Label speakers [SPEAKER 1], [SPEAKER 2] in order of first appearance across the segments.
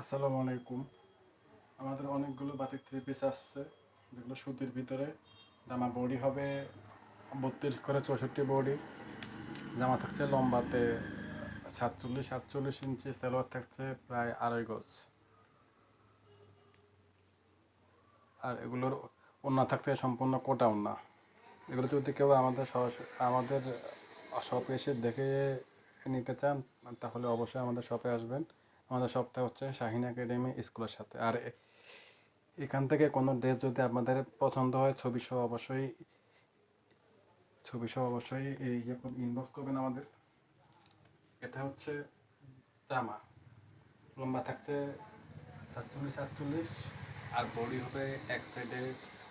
[SPEAKER 1] আসসালামু আলাইকুম। আমাদের অনেকগুলো বাটিক থ্রি পিস আসছে। যেগুলো সুতির ভিতরে। জামা বডি হবে বত্রিশ করে চৌষট্টি বডি জামা থাকছে লম্বাতে সাতচল্লিশ সাতচল্লিশ ইঞ্চি। সালোয়ার থাকছে প্রায় আড়াই গজ। আর এগুলোর ওন্না থাকছে সম্পূর্ণ কোটা ওন্না এগুলো যদি কেউ আমাদের সরাসরি আমাদের শপে এসে দেখে নিতে চান, তাহলে অবশ্যই আমাদের শপে আসবেন। আমাদের শপটা হচ্ছে শাহিন একাডেমি স্কুলের সাথে। আর এখান থেকে কোনো ড্রেস যদি আপনাদের পছন্দ হয়, ছবি সহ অবশ্যই, ছবি সহ অবশ্যই এই ইনবক্স করবেন আমাদের। এটা হচ্ছে জামা। লম্বা থাকছে সাতচল্লিশ সাতচল্লিশ, আর বডি হবে এক সাইডে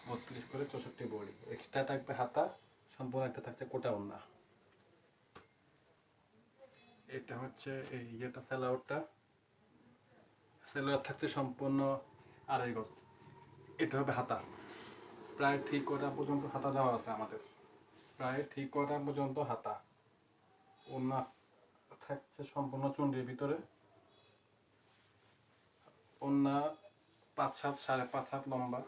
[SPEAKER 1] বত্রিশ করে চৌষট্টি বডি। এক্সট্রা থাকবে হাতা, সম্পূর্ণ একটা থাকছে কোটা ওন্না এটা হচ্ছে এই ইয়েটা স্যালাউটটা সেলোয়ার থাকছে সম্পূর্ণ আড়াই গজ। এটা হবে হাতা। প্রায় থ্রি কোয়ার্টার পর্যন্ত হাতা দেওয়া আছে আমাদের। প্রায় থ্রি কোয়ার্টার পর্যন্ত হাতা। ওনা থাকছে সম্পূর্ণ চুন্ডির ভিতরে। ওনা পাঁচ সাত, সাড়ে পাঁচ সাত লম্বা।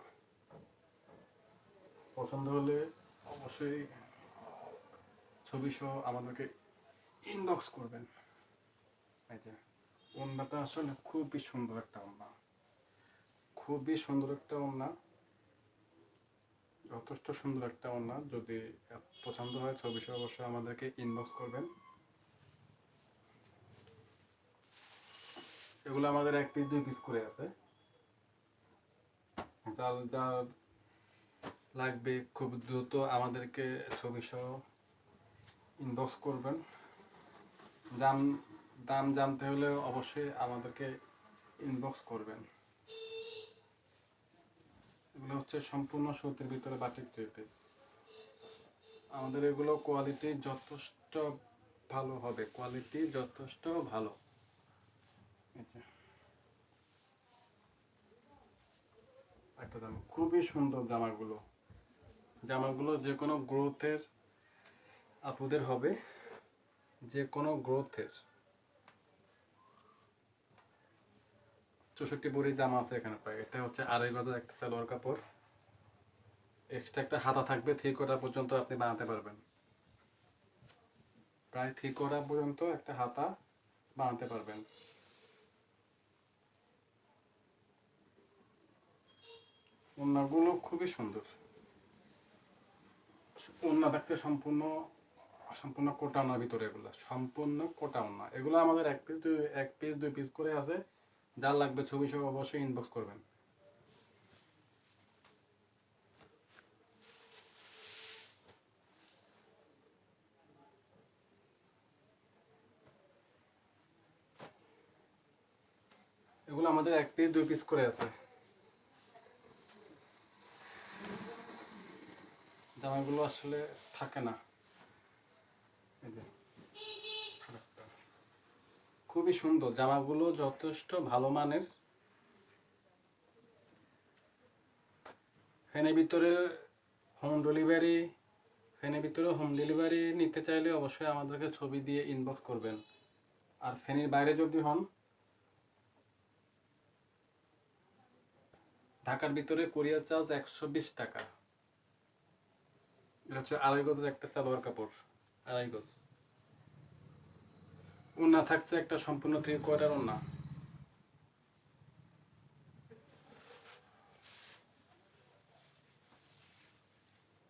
[SPEAKER 1] পছন্দ হলে অবশ্যই ছবি সহ আমাদেরকে ইনবক্স করবেন। এই যে। ওড়নাটা আসলে খুবই সুন্দর একটা ওড়না। খুবই সুন্দর একটা ওড়না। যথেষ্ট সুন্দর একটা ওড়না। যদি পছন্দ হয়, ছবি অবশ্যই আমাদেরকে ইনবক্স করবেন। এগুলো আমাদের এক পিস দুই পিস করে আছে। যার যার লাগবে খুব দ্রুত আমাদেরকে ছবি সহ ইনবক্স করবেন। দাম দাম জানতে হলে অবশ্যই আমাদেরকে ইনবক্স করবেন। এগুলো হচ্ছে সম্পূর্ণ সুতির ভিতরে বাটিক থ্রি আমাদের এগুলো কোয়ালিটি যথেষ্ট ভালো হবে। কোয়ালিটি যথেষ্ট ভালো। একটা দাম। খুবই সুন্দর জামাগুলো। জামাগুলো যে কোনো গ্রোথের আপুদের হবে। যে কোনো গ্রোথের চৌষট্টি বড়ি জামা আছে এখানে প্রায় এটা হচ্ছে আড়াই গজের একটা সালোয়ার কাপড়। এক্সট্রা একটা হাতা থাকবে থ্রি কোটা পর্যন্ত আপনি বানাতে পারবেন। প্রায় থ্রি কোটা পর্যন্ত একটা হাতা বানাতে পারবেন। ওড়নাগুলো খুবই সুন্দর। ওড়না থাকতে সম্পূর্ণ সম্পূর্ণ কোটা ওনার ভিতরে এগুলো। সম্পূর্ণ কোটা ওনা এগুলো আমাদের এক পিস দুই, এক পিস দুই পিস করে আছে। যার লাগবে ছবি সহ অবশ্যই ইনবক্স করবেন। এগুলো আমাদের এক পিস দুই পিস করে আছে। জামাগুলো আসলে থাকে না এই যে। খুবই সুন্দর। জামাগুলো যথেষ্ট ভালো মানের। ফ্যানের ভিতরে হোম ডেলিভারি ফ্যানের ভিতরে হোম ডেলিভারি নিতে চাইলে অবশ্যই আমাদেরকে ছবি দিয়ে ইনবক্স করবেন। আর ফ্যানের বাইরে যদি হন, ঢাকার ভিতরে কোরিয়ার চার্জ একশো বিশ টাকা। এটা হচ্ছে আড়াই গজের একটা সালোয়ার কাপড়, আড়াই গজ। ওনা থাকছে একটা সম্পূর্ণ থ্রি কোয়ার্টার ওনা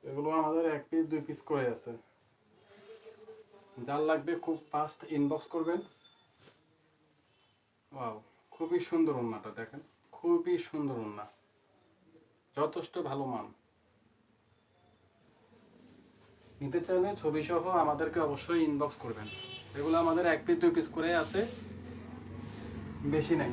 [SPEAKER 1] এগুলো আমাদের এক পিস দুই পিস করে আছে। যার লাগবে খুব ফাস্ট ইনবক্স করবেন। ওয়াও খুবই সুন্দর ওন্নাটা দেখেন। খুবই সুন্দর ওন্না যথেষ্ট ভালো মান। নিতে চাইলে ছবি সহ আমাদেরকে অবশ্যই ইনবক্স করবেন। এগুলো আমাদের এক পিস, দুই পিস করে আছে। বেশি নাই।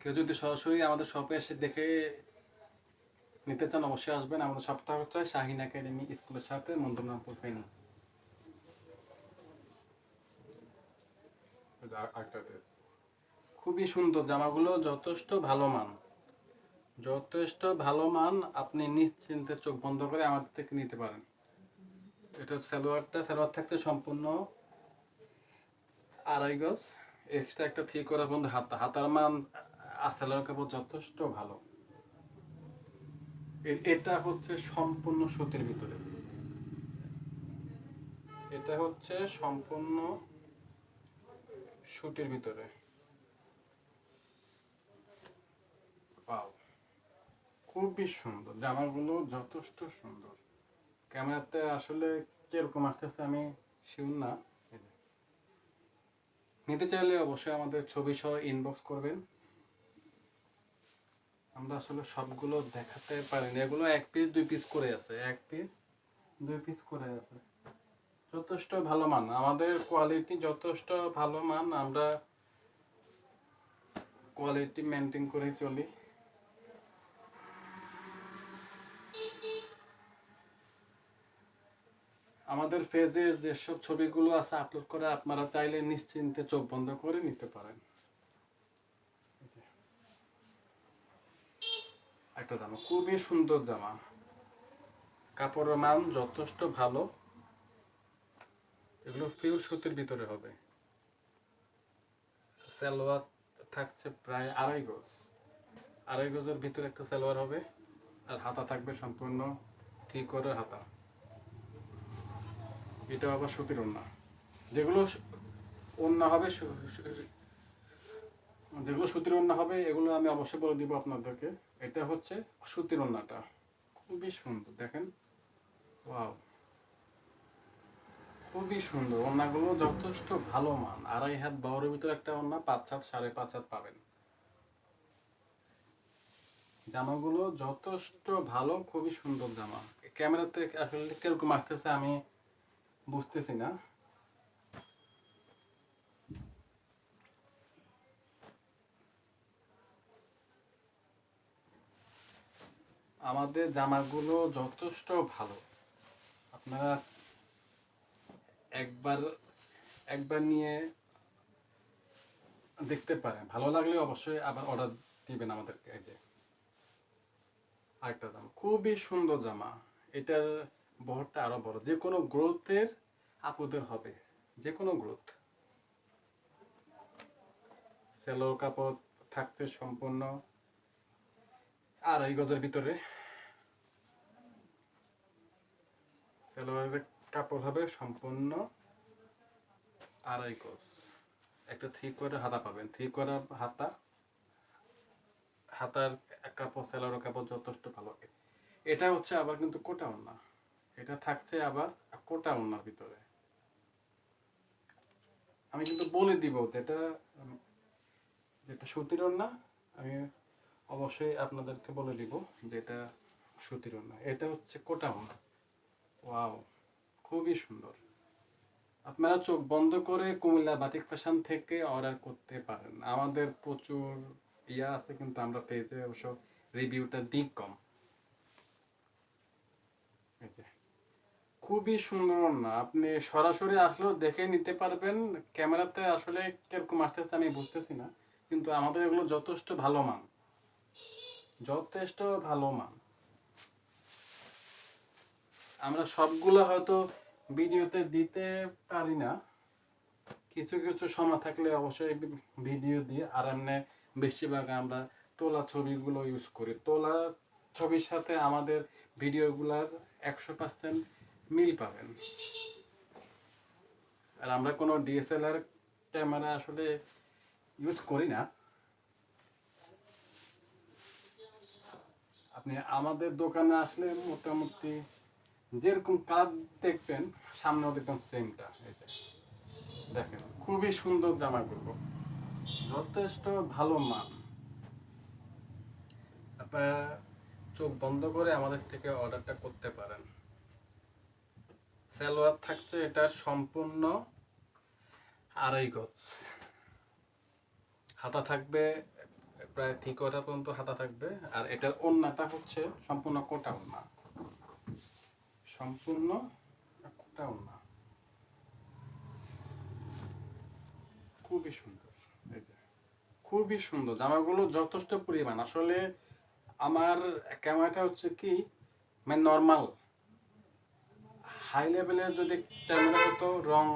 [SPEAKER 1] কেউ যদি সরাসরি আমাদের শপে এসে দেখে নিতে চান, অবশ্যই আসবেন। আমাদের সপ্তাহ হচ্ছে শাহিন একাডেমি স্কুলের সাথে মন্দমরামপুর ফেনী খুবই সুন্দর জামাগুলো, যথেষ্ট ভালো মান। যথেষ্ট ভালো মান আপনি নিশ্চিন্তে চোখ বন্ধ করে আমাদের থেকে নিতে পারেন। এটা সালোয়ারটা। সালোয়ার থাকতে সম্পূর্ণ আড়াই গজ। এক্সট্রা একটা থ্রি করা বন্ধু হাতা। হাতার মান, আর সালোয়ার কাপড় যথেষ্ট ভালো। এটা হচ্ছে সম্পূর্ণ সুতির ভিতরে। এটা হচ্ছে সম্পূর্ণ সুতির ভিতরে. খুবই সুন্দর। জামাগুলো যথেষ্ট সুন্দর। ক্যামেরাতে আসলে কীরকম আসতেছে আমি শিওর না। নিতে চাইলে অবশ্যই আমাদের ছবি সহ ইনবক্স করবেন। আমরা আসলে সবগুলো দেখাতে পারিনি। এগুলো এক পিস দুই পিস করে আছে। এক পিস দুই পিস করে আছে। যথেষ্ট ভালো মান। আমাদের কোয়ালিটি যথেষ্ট ভালো মান, আমরা কোয়ালিটি মেনটেন করে চলি। আমাদের পেজে যেসব ছবিগুলো আছে আপলোড করে আপনারা চাইলে নিশ্চিন্তে চোখ বন্ধ করে নিতে পারেন। একটা জামা, খুবই সুন্দর জামা। কাপড়ের মান যথেষ্ট ভালো। এগুলো পিওর সুতির ভিতরে হবে। সালোয়ার থাকছে প্রায় আড়াই গজ। আড়াই গজের ভিতরে একটা সালোয়ার হবে আর হাতা থাকবে সম্পূর্ণ ঠিক করে হাতা। এটা আবার সুতির ওন্না যেগুলো ওন্না হবে যেগুলো সুতির ওন্না হবে, এগুলো আমি অবশ্যই বলে দিব আপনাদেরকে। এটা হচ্ছে সুতির ওন্নাটা খুবই সুন্দর, দেখেন? ওয়াও। খুবই সুন্দর। ওনাগুলো যথেষ্ট ভালো মান। আড়াই হাত বাউরের ভিতরে একটা ওন্না পাঁচ হাত, সাড়ে পাঁচ হাত পাবেন। জামাগুলো যথেষ্ট ভালো, খুবই সুন্দর জামা। ক্যামেরাতে আসলে কীরকম আসতেছে আমি বুঝতেছি না। আমাদের জামাগুলো যথেষ্ট ভালো। আপনারা একবার একবার নিয়ে দেখতে পারেন। ভালো লাগলে অবশ্যই আবার অর্ডার দিবেন আমাদেরকে এই যে। আরেকটা জামা। খুবই সুন্দর জামা। এটার বহরটা আরও বড়। যে কোনো গ্রোথের আপুদের হবে। যে কোনো গ্রোথ। সেলোর কাপড় থাকছে সম্পূর্ণ। আড়াই গজের ভিতরে সেলোয়ারের কাপড় হবে সম্পূর্ণ আড়াই গজ। একটা থ্রি করে হাতা পাবেন। থ্রি করে হাতা, হাতার এক কাপড় সেলোয়ারের কাপড় যথেষ্ট ভালো। এটা হচ্ছে আবার কিন্তু কোটা ওন্না এটা থাকছে আবার কোটা ওন্নার ভিতরে। আমি কিন্তু বলে দিব যেটা যেটা সুতির ওন্না আমি অবশ্যই আপনাদেরকে বলে দিব যে এটা সুতির ওন্না এটা হচ্ছে কোটা ওন্না ওয়াও। খুবই সুন্দর। আপনারা চোখ বন্ধ করে কুমিল্লা বাটিক ফ্যাশন থেকে অর্ডার করতে পারেন। আমাদের প্রচুর ইয়া আছে, কিন্তু আমরা পেজে অবশ্য রিভিউটা দিক কম। খুবই সুন্দর না আপনি সরাসরি আসলেও দেখে নিতে পারবেন। ক্যামেরাতে আসলে কীরকম আসতেছে আমি বুঝতেছি না, কিন্তু আমাদের এগুলো যথেষ্ট ভালো মান। যথেষ্ট ভালো মান। আমরা সবগুলো হয়তো ভিডিওতে দিতে পারি না। কিছু কিছু সময় থাকলে অবশ্যই ভিডিও দিয়ে আর এমনি বেশিরভাগ আমরা তোলা ছবিগুলো ইউজ করি। তোলা ছবির সাথে আমাদের ভিডিওগুলার একশো পার্সেন্ট মিল পাবেন। আর আমরা কোনো ডিএসএলআর ক্যামেরা আসলে ইউজ করি না। আপনি আমাদের দোকানে আসলে মোটামুটি যেরকম কালার দেখবেন, সামনেও দেখবেন সেমটা এই যে। দেখেন, খুবই সুন্দর জামাগুলো। যথেষ্ট ভালো মান। আপনারা চোখ বন্ধ করে আমাদের থেকে অর্ডারটা করতে পারেন। সালোয়ার থাকছে এটার সম্পূর্ণ আড়াই গজ। হাতা থাকবে প্রায় ঠিক ওটা পর্যন্ত হাতা থাকবে, আর এটার ওন্নাটা হচ্ছে সম্পূর্ণ কোটা ওন্না সম্পূর্ণ ওন্না খুবই সুন্দর। খুবই সুন্দর। জামাগুলো যথেষ্ট পরিমাণ। আসলে আমার ক্যামেরাটা হচ্ছে কি মানে নর্মাল হাই লেভেলে যদি ক্যামেরা হতো, রং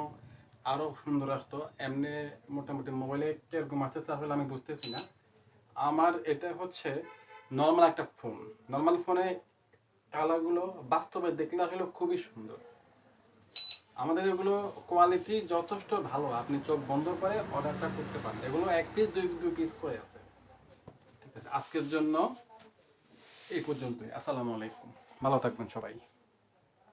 [SPEAKER 1] আরও সুন্দর আসতো। এমনি মোটামুটি মোবাইলে কীরকম আসছে তাহলে আমি বুঝতেছি না। আমার এটা হচ্ছে নর্মাল একটা ফোন নর্মাল ফোনে কালারগুলো বাস্তবে দেখলে আসলে খুবই সুন্দর। আমাদের এগুলো কোয়ালিটি যথেষ্ট ভালো। আপনি চোখ বন্ধ করে অর্ডারটা করতে পারেন। এগুলো এক পিস দুই দুই পিস করে আছে। ঠিক আছে, আজকের জন্য এই পর্যন্তই। আসসালামু আলাইকুম। ভালো থাকবেন সবাই।